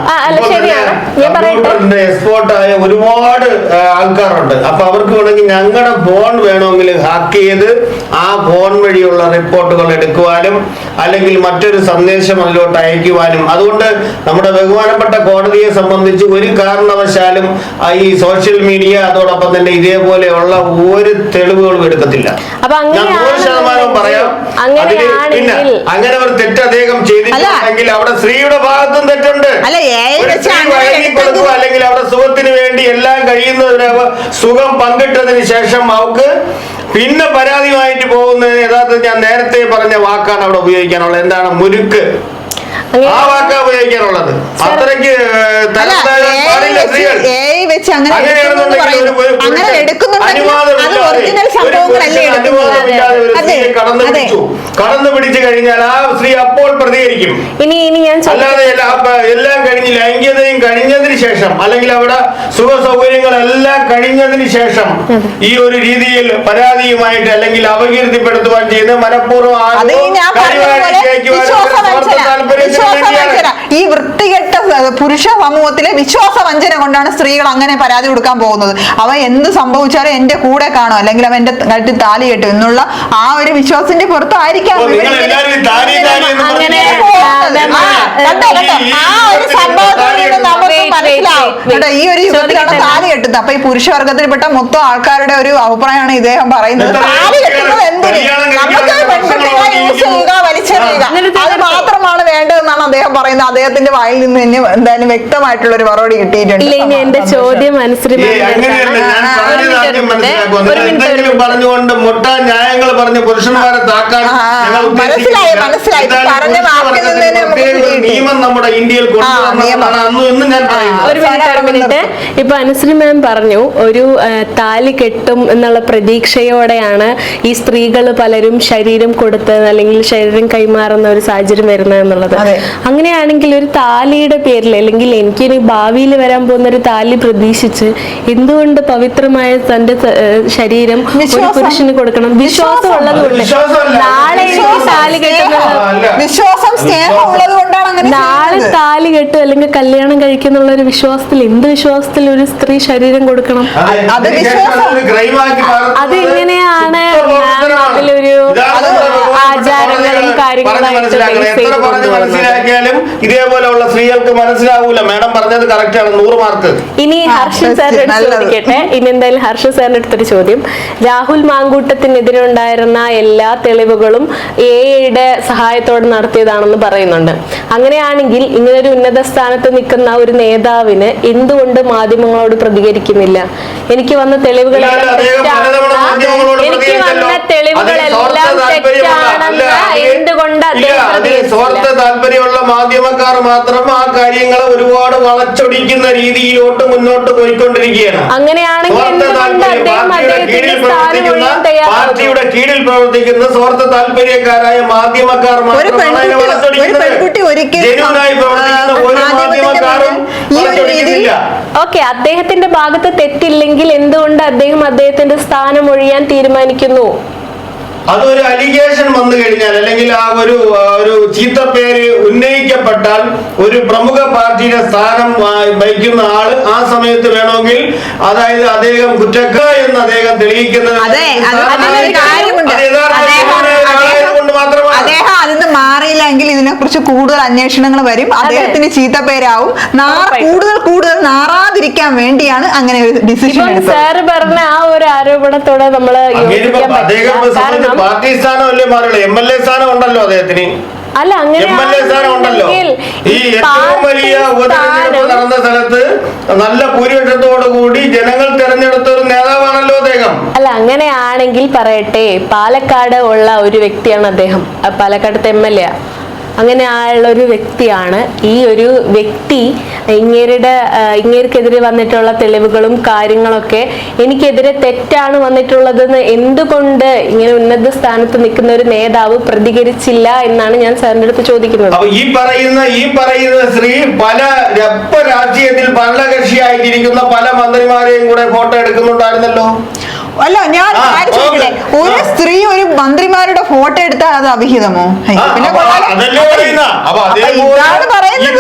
കമ്പ്യൂട്ടറിന്റെ എക്സ്പോർട്ട് ആയ ഒരുപാട് ആൾക്കാരുണ്ട്. അപ്പൊ അവർക്ക് വേണമെങ്കിൽ ഞങ്ങളുടെ ഫോൺ വേണമെങ്കിൽ ഹാക്ക് ചെയ്ത് ആ ഫോൺ വഴിയുള്ള റിപ്പോർട്ടുകൾ എടുക്കുവാനും അല്ലെങ്കിൽ മറ്റൊരു സന്ദേശം അതിലോട്ട് അയക്കുവാനും. അതുകൊണ്ട് നമ്മുടെ ബഹുമാനപ്പെട്ട കോടതിയെ സംബന്ധിച്ച് ഒരു കാരണവശാലും ഈ സോഷ്യൽ മീഡിയ അതോടൊപ്പം തന്നെ ഇതേപോലെയുള്ള ഒരു തെളിവുകളും എടുക്കത്തില്ല. അപ്പൊ ഞാൻ നൂറ് ശതമാനം പറയാം. പിന്നെ അങ്ങനെ ഒരു തെറ്റ് അദ്ദേഹം ചെയ്തിട്ടുണ്ടെങ്കിൽ അവിടെ സ്ത്രീയുടെ ഭാഗത്തും തെറ്റുണ്ട്. അല്ലെങ്കിൽ അവിടെ സുഖത്തിന് വേണ്ടി എല്ലാം കഴിയുന്നതിന് സുഖം പങ്കിട്ടതിന് ശേഷം അവർക്ക് പിന്നെ പരാതിയുമായിട്ട് പോകുന്നതിന് യഥാർത്ഥത്തിൽ ഞാൻ നേരത്തെ പറഞ്ഞ വാക്കാണ് അവിടെ ഉപയോഗിക്കാനുള്ളത്. എന്താണ്? മുരുക്ക്. ആ വാക്കാ ഉപയോഗിക്കാറുള്ളത്. അത്രയ്ക്ക് വെച്ച് അങ്ങനെ അങ്ങനെ എടുക്കുന്നുണ്ടെങ്കിൽ അത് ഒറിജിനൽ സംഭവങ്ങളല്ലേ കടന്നു പിടിച്ചു. കഴിഞ്ഞാൽ ആ സ്ത്രീ അപ്പോൾ പ്രതികരിക്കും. ഇനി ഇനി ഞാൻ? അല്ലാതെ എല്ലാം കഴിഞ്ഞ് ലൈംഗികതയും കഴിഞ്ഞതിന് ശേഷം അല്ലെങ്കിൽ അവിടെ സുഖ സൗകര്യങ്ങളെല്ലാം കഴിഞ്ഞതിന് ശേഷം ഈ ഒരു രീതിയിൽ പരാതിയുമായിട്ട് അല്ലെങ്കിൽ അപകീർത്തിപ്പെടുത്തുവാൻ ചെയ്യുന്ന മനഃപൂർവം ആരോ വിശ്വാസവഞ്ചന. ഈ വൃത്തികെട്ട പുരുഷ സമൂഹത്തിലെ വിശ്വാസവഞ്ചന കൊണ്ടാണ് സ്ത്രീകൾ അങ്ങനെ പരാതി കൊടുക്കാൻ പോകുന്നത്. അവൻ എന്ത് സംഭവിച്ചാലും എന്റെ കൂടെ കാണും. അല്ലെങ്കിൽ അവൻ എന്റെ കഴുത്തിൽ താലി കെട്ടും എന്നുള്ള ആ ഒരു വിശ്വാസത്തിന്റെ പുറത്തായിരിക്കാം ഈ അങ്ങനെ, ആ, ഒരു സംഭവത്തിൽ നിന്ന് നമുക്ക് മനസ്സിലാവും. ഈ യുഗത്തിലാണ് താലി കെട്ടുന്നത്. അപ്പൊ ഈ പുരുഷവർഗത്തിൽപ്പെട്ട മൊത്തം ആൾക്കാരുടെ ഒരു അഭിപ്രായമാണ് ഇദ്ദേഹം പറയുന്നത്. താലി കെട്ടുന്നത് എന്തിന്? നമുക്ക് കഴിക്കാൻ പെൺകുട്ടികളെ യൂസ് ചെയ്യുക വലിച്ചെറിയുക. അത് മാത്രമാണ് മാത്രമാണ് വേണ്ടതെന്നാണ് അദ്ദേഹം പറയുന്നത്. അദ്ദേഹത്തിന്റെ വായിൽ നിന്ന് തന്നെ എന്തായാലും വ്യക്തമായിട്ടുള്ള ഒരു മറുപടി കിട്ടിയിട്ടുണ്ട്. എന്റെ ചോദ്യം. പറഞ്ഞുകൊണ്ട് മുട്ട ന്യായങ്ങൾ പറഞ്ഞ് പുരുഷന്മാരെ താക്കാൻ മനസ്സിലായി, മനസ്സിലായി. പറഞ്ഞ വാക്കിൽ നിന്ന്. നിയമം നമ്മുടെ ഇന്ത്യയിൽ കൊണ്ടുവരണമെന്നാണ് അന്നും ഇന്നും ഞാൻ പറയുന്നത്. ഒരു മിനിറ്റ് ഇപ്പൊ അനുശ്രീ മാം പറഞ്ഞു ഒരു താലി കെട്ടും എന്നുള്ള പ്രതീക്ഷയോടെയാണ് ഈ സ്ത്രീകൾ പലരും ശരീരം കൊടുത്ത് അല്ലെങ്കിൽ ശരീരം കൈമാറുന്ന ഒരു സാഹചര്യം വരുന്നത് എന്നുള്ളത്. അങ്ങനെയാണെങ്കിൽ ഒരു താലിയുടെ പേരിൽ അല്ലെങ്കിൽ എനിക്കിനി ഭാവിയിൽ വരാൻ പോകുന്ന ഒരു താലി പ്രതീക്ഷിച്ച് എന്തുകൊണ്ട് പവിത്രമായ തന്റെ ശരീരം ഒരു പുരുഷന് കൊടുക്കണം? വിശ്വാസം ഉള്ളതുകൊണ്ട്. നാളെ എനിക്ക് താലി വിശ്വാസം. കൊണ്ടാണ് നാളെ. താലി കെട്ട് അല്ലെങ്കിൽ കല്യാണം കഴിക്കുന്നുള്ള ഒരു വിശ്വാസത്തിൽ എന്ത് വിശ്വാസത്തിൽ ഒരു സ്ത്രീ ശരീരം കൊടുക്കണം? അതെ, അത് ആചാരങ്ങളും ഇതേപോലെയുള്ള സ്ത്രീകൾക്ക് മനസ്സിലാവൂല. മാഡം പറഞ്ഞത് കറക്റ്റ് ആണ്. നൂറ് മാർക്ക് ഇനി ഹർഷൻ. സാറിന്റെ. ചോദിക്കട്ടെ. ഇനി എന്തായാലും ഹർഷൻ സാറിന്റെ അടുത്തൊരു ചോദ്യം. രാഹുൽ മാങ്കൂട്ടത്തിനെതിരെ ഉണ്ടായിരുന്ന എല്ലാ തെളിവുകളും എയുടെ സഹായത്തോടെ നടത്തിയതാണെന്ന് പറയുന്നുണ്ട്. അങ്ങനെയാണെങ്കിൽ ഇങ്ങനെ ഒരു ഉന്നത സ്ഥാനത്ത് നിൽക്കുന്ന ഒരു നേതാവിന് എന്തുകൊണ്ട് മാധ്യമങ്ങളോട് പ്രതികരിക്കുന്നില്ല? എനിക്ക് വന്ന മാധ്യമങ്ങളോട് എനിക്ക് വന്ന പ്രതികരിച്ചല്ലോ. അതിൽ തെളിവുകളെല്ലാം സ്വാർത്ഥ താല്പര്യമുള്ള- അല്ല, തെറ്റാണെന്ന് അതിൽ- എന്തുകൊണ്ട് ഇല്ല, അദ്ദേഹം അതിൽ പ്രതികരിച്ചില്ല സ്വാർത്ഥ താല്പര്യമുള്ള മാധ്യമക്കാർ മാത്രം ആ കാര്യങ്ങളെ ഒരുപാട് വളച്ചൊടിക്കുന്ന രീതിയിലോട്ട് മുന്നോട്ട് പോയിക്കൊണ്ടിരിക്കുകയാണ്. പാർട്ടിയുടെ കീഴിൽ പ്രവർത്തിക്കുന്ന സ്വാർത്ഥ താല്പര്യക്കാരായ മാധ്യമക്കാർ മാത്രം പ്രവർത്തിക്കുന്ന മാധ്യമക്കാരും വളച്ചൊടിക്കുന്നില്ല. ഓക്കെ അദ്ദേഹത്തിന്റെ ഭാഗത്ത് തെറ്റില്ലെങ്കിൽ എന്തുകൊണ്ട് അദ്ദേഹം അദ്ദേഹത്തിന്റെ സ്ഥാനം ഒഴിയാൻ തീരുമാനിക്കുന്നു? അതൊരു അലിഗേഷൻ വന്നു കഴിഞ്ഞാൽ അല്ലെങ്കിൽ ആ ഒരു ഒരു ചീത്ത പേര് ഉന്നയിക്കപ്പെട്ടാൽ ഒരു പ്രമുഖ പാർട്ടിയുടെ സ്ഥാനം വഹിക്കുന്ന ആൾ ആ സമയത്ത് വേണമെങ്കിൽ അതായത് അദ്ദേഹം കുറ്റക്ക എന്ന് അദ്ദേഹം തെളിയിക്കുന്നത് അതെ, അത് അതിലൊരു കാര്യമുണ്ട്. അത് യഥാർത്ഥ അദ്ദേഹം- ആളായതുകൊണ്ട് മാത്രമാണ് അദ്ദേഹം അതിന് മാറിയില്ലെങ്കിൽ ഇതിനെക്കുറിച്ച് കൂടുതൽ അന്വേഷണങ്ങൾ വരും. അദ്ദേഹത്തിന് ചീത്ത പേരാവും നാറ കൂടുതൽ കൂടുതൽ നാറാതിരിക്കാൻ വേണ്ടിയാണ് അങ്ങനെ ഒരു ഡിസിഷൻ സാറ് പറഞ്ഞ ആ ഒരു ആരോപണത്തോടെ എ സ്ഥാനം ഉണ്ടല്ലോ അദ്ദേഹത്തിന്. അല്ല അങ്ങനെ എം എൽ എ സ്ഥാനം ഉണ്ടല്ലോ. ഈ ഏറ്റവും വലിയ ഉപതെരഞ്ഞെടുപ്പ് നടന്ന സ്ഥലത്ത് നല്ല ഭൂരിപക്ഷത്തോടു കൂടി ജനങ്ങൾ തെരഞ്ഞെടുത്ത ഒരു നേതാവാണല്ലോ അദ്ദേഹം. അല്ല അങ്ങനെയാണെങ്കിൽ പറയട്ടെ പാലക്കാട് ഉള്ള ഒരു വ്യക്തിയാണ് അദ്ദേഹം. പാലക്കാട് പാലക്കാടത്തെ എം എൽ എ അങ്ങനെ ആയുള്ള ഒരു വ്യക്തിയാണ്. ഈ ഒരു വ്യക്തി ഇങ്ങേരുടെ ഇങ്ങേർക്കെതിരെ വന്നിട്ടുള്ള തെളിവുകളും കാര്യങ്ങളൊക്കെ എനിക്കെതിരെ തെറ്റാണ് വന്നിട്ടുള്ളതെന്ന് എന്തുകൊണ്ട് ഇങ്ങനെ ഉന്നത സ്ഥാനത്ത് നിൽക്കുന്ന ഒരു നേതാവ് പ്രതികരിച്ചില്ല എന്നാണ് ഞാൻ സാറിന്റെ അടുത്ത് ചോദിക്കുന്നത്. ഈ പറയുന്ന ഈ പറയുന്ന സ്ത്രീ പല രാജ്യത്തിൽ ഭരണകക്ഷിയായിട്ടിരിക്കുന്ന പല മന്ത്രിമാരെയും കൂടെ ഫോട്ടോ എടുക്കുന്നുണ്ടായിരുന്നല്ലോ? അല്ല ഞാൻ ചോദിക്കട്ടെ? ഒരു സ്ത്രീ ഒരു മന്ത്രിമാരുടെ ഫോട്ടോ എടുത്താൽ അത് അഭിഹിതമോ പിന്നെ ഇതാണ് പറയുന്നത്.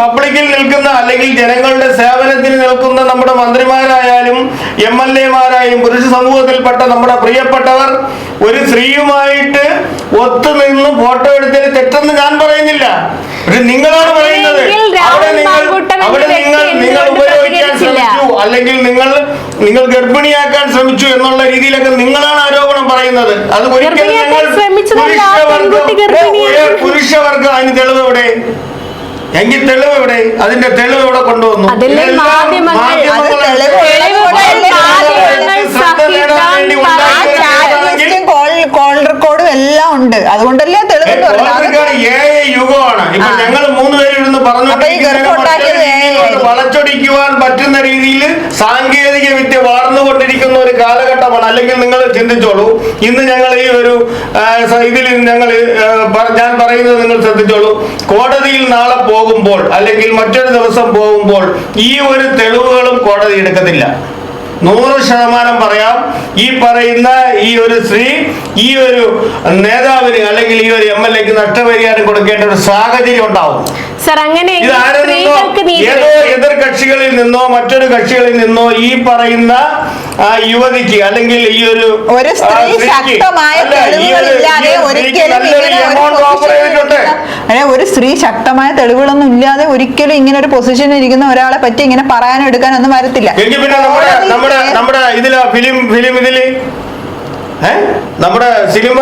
പബ്ലിക്കിൽ നിൽക്കുന്ന അല്ലെങ്കിൽ ജനങ്ങളുടെ സേവനത്തിൽ നിൽക്കുന്ന നമ്മുടെ മന്ത്രിമാരായാലും എം എൽ എമാരായാലും പുരുഷ സമൂഹത്തിൽപ്പെട്ട നമ്മുടെ പ്രിയപ്പെട്ടവർ ഒരു സ്ത്രീയുമായിട്ട് ഒത്തുനിന്ന് ഫോട്ടോ എടുത്തത് തെറ്റെന്ന് ഞാൻ പറയുന്നില്ല. പക്ഷെ നിങ്ങളാണ് പറയുന്നത്. അവിടെ നിങ്ങൾ അവിടെ നിങ്ങൾ നിങ്ങൾ ഉപയോഗിക്കാൻ ശ്രമിച്ചു. അല്ലെങ്കിൽ നിങ്ങൾ നിങ്ങൾ ഗർഭിണിയാക്കാൻ ശ്രമിച്ചു എന്നുള്ള രീതിയിലൊക്കെ നിങ്ങളാണ് ആരോപണം പറയുന്നത്. അത് ഒരിക്കലും ഞങ്ങൾ പുരുഷവർഗം പുരുഷവർഗം അതിന് തെളിവ് എവിടെ? എങ്കിൽ തെളിവ് എവിടെ? അതിന്റെ തെളിവ് എവിടെ കൊണ്ടുവന്നു? മാധ്യമങ്ങൾ ശ്രദ്ധ നേടാൻ വേണ്ടി സഹിതം ആ ഉണ്ടാക്കിയ ചാറ്റ് തെളിവാണെങ്കിൽ ലിസ്റ്റും കോൾ കോൾ റെക്കോർഡും എല്ലാം ഉണ്ട് അതുകൊണ്ടല്ലേ തെളിവ് കോൺഗ്രസ്സുകാർ ഏഴ് യുഗമാണ് ഇപ്പൊ ആ. ഞങ്ങൾ മൂന്ന് പേര് ഇരുന്ന് പറഞ്ഞു അപ്പൊ ഈ ഉണ്ട്. അതുകൊണ്ടല്ലേ തെളിവെന്ന് ആയിരിക്കും. വളച്ചൊടിക്കുവാൻ പറ്റുന്ന രീതിയിൽ സാങ്കേതിക വിദ്യ വളർന്നുകൊണ്ടിരിക്കുന്ന ഒരു കാലഘട്ടമാണ്. അല്ലെങ്കിൽ നിങ്ങൾ ചിന്തിച്ചോളൂ. ഇന്ന് ഞങ്ങൾ ഈ ഒരു ഇതിൽ ഞങ്ങൾ ഞാൻ പറയുന്നത് നിങ്ങൾ ശ്രദ്ധിച്ചോളൂ. കോടതിയിൽ നാളെ പോകുമ്പോൾ അല്ലെങ്കിൽ മറ്റൊരു ദിവസം പോകുമ്പോൾ ഈ ഒരു തെളിവുകളും കോടതി എടുക്കത്തില്ല. നൂറ് ശതമാനം പറയാം. ഈ പറയുന്ന ഈ ഒരു സ്ത്രീ ഈ ഒരു നേതാവിന് അല്ലെങ്കിൽ ഈ ഒരു എം എൽ എക്ക് നഷ്ടപരിഹാരം കൊടുക്കേണ്ട ഒരു സാഹചര്യം ഉണ്ടാവും. സർ അങ്ങനെ ഏതോ എതിർ കക്ഷികളിൽ നിന്നോ മറ്റൊരു കക്ഷികളിൽ നിന്നോ ഈ പറയുന്ന ആ യുവതിക്ക് അല്ലെങ്കിൽ ഈ ഒരു ഒരു സ്ത്രീ ശക്തമായ ഒരു- തെളിവുകളില്ലാതെ ഒരിക്കലും സ്ത്രീ ശക്തമായ തെളിവുകളൊന്നും ഇല്ലാതെ ഒരിക്കലും ഇങ്ങനെ ഒരു പൊസിഷനിൽ ഇരിക്കുന്ന ഒരാളെ പറ്റി ഇങ്ങനെ പറയാനും എടുക്കാനൊന്നും വരത്തില്ല. എങ്കിൽ പിന്നെ നമ്മുടെ നമ്മുടെ നമ്മുടെ ഇതിലാ ഫിലിം ഫിലിം ഇതിൽ? നമ്മുടെ സിനിമ